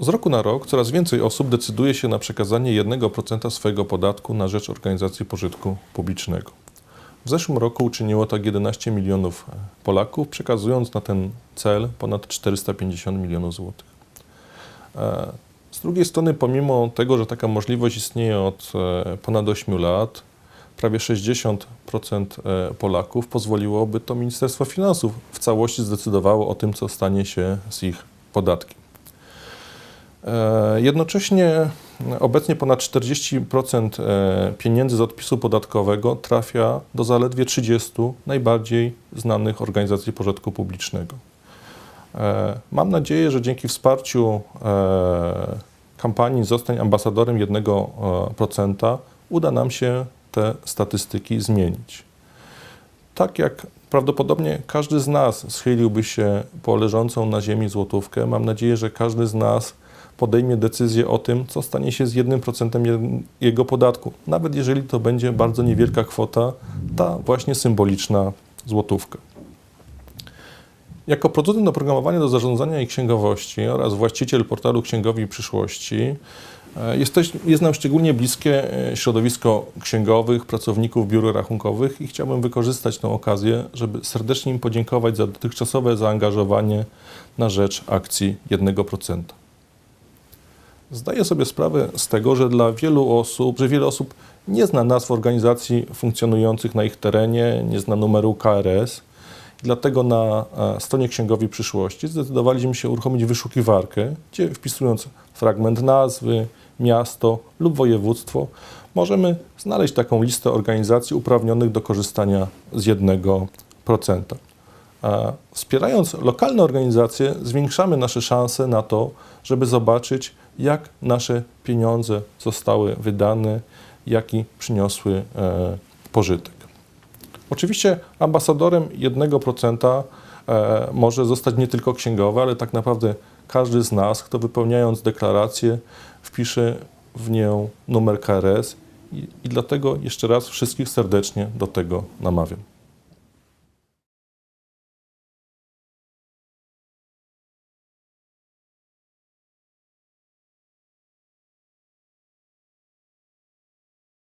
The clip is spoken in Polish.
Z roku na rok coraz więcej osób decyduje się na przekazanie 1% swojego podatku na rzecz organizacji pożytku publicznego. W zeszłym roku uczyniło tak 11 milionów Polaków, przekazując na ten cel ponad 450 milionów złotych. E, Z drugiej strony, pomimo tego, że taka możliwość istnieje od e, ponad 8 lat, prawie 60% e, Polaków pozwoliłoby to Ministerstwo Finansów w całości zdecydowało o tym, co stanie się z ich podatkiem. E, Jednocześnie obecnie ponad 40% e, pieniędzy z odpisu podatkowego trafia do zaledwie 30 najbardziej znanych organizacji pożytku publicznego. E, Mam nadzieję, że dzięki wsparciu kampanii Zostań ambasadorem 1% uda nam się te statystyki zmienić. Tak jak prawdopodobnie każdy z nas schyliłby się po leżącą na ziemi złotówkę, mam nadzieję, że każdy z nas podejmie decyzję o tym, co stanie się z 1% je- jego podatku, nawet jeżeli to będzie bardzo niewielka kwota, ta właśnie symboliczna złotówka. Jako producent oprogramowania do zarządzania i księgowości oraz właściciel portalu Księgowi Przyszłości e, jest nam szczególnie bliskie e, środowisko księgowych, pracowników biur rachunkowych i chciałbym wykorzystać tę okazję, żeby serdecznie im podziękować za dotychczasowe zaangażowanie na rzecz akcji 1%. Zdaję sobie sprawę z tego, że dla wielu osób, że wiele osób nie zna nazw organizacji funkcjonujących na ich terenie, nie zna numeru KRS. Dlatego na e, stronie Księgowi Przyszłości zdecydowaliśmy się uruchomić wyszukiwarkę, gdzie wpisując fragment nazwy, miasto lub województwo, możemy znaleźć taką listę organizacji uprawnionych do korzystania z 1%. A Wspierając lokalne organizacje, zwiększamy nasze szanse na to, żeby zobaczyć, jak nasze pieniądze zostały wydane, jaki przyniosły e, pożytek. Oczywiście ambasadorem 1% e, może zostać nie tylko księgowy, ale tak naprawdę każdy z nas, kto wypełniając deklarację, wpisze w nią numer KRS i, i dlatego jeszcze raz wszystkich serdecznie do tego namawiam.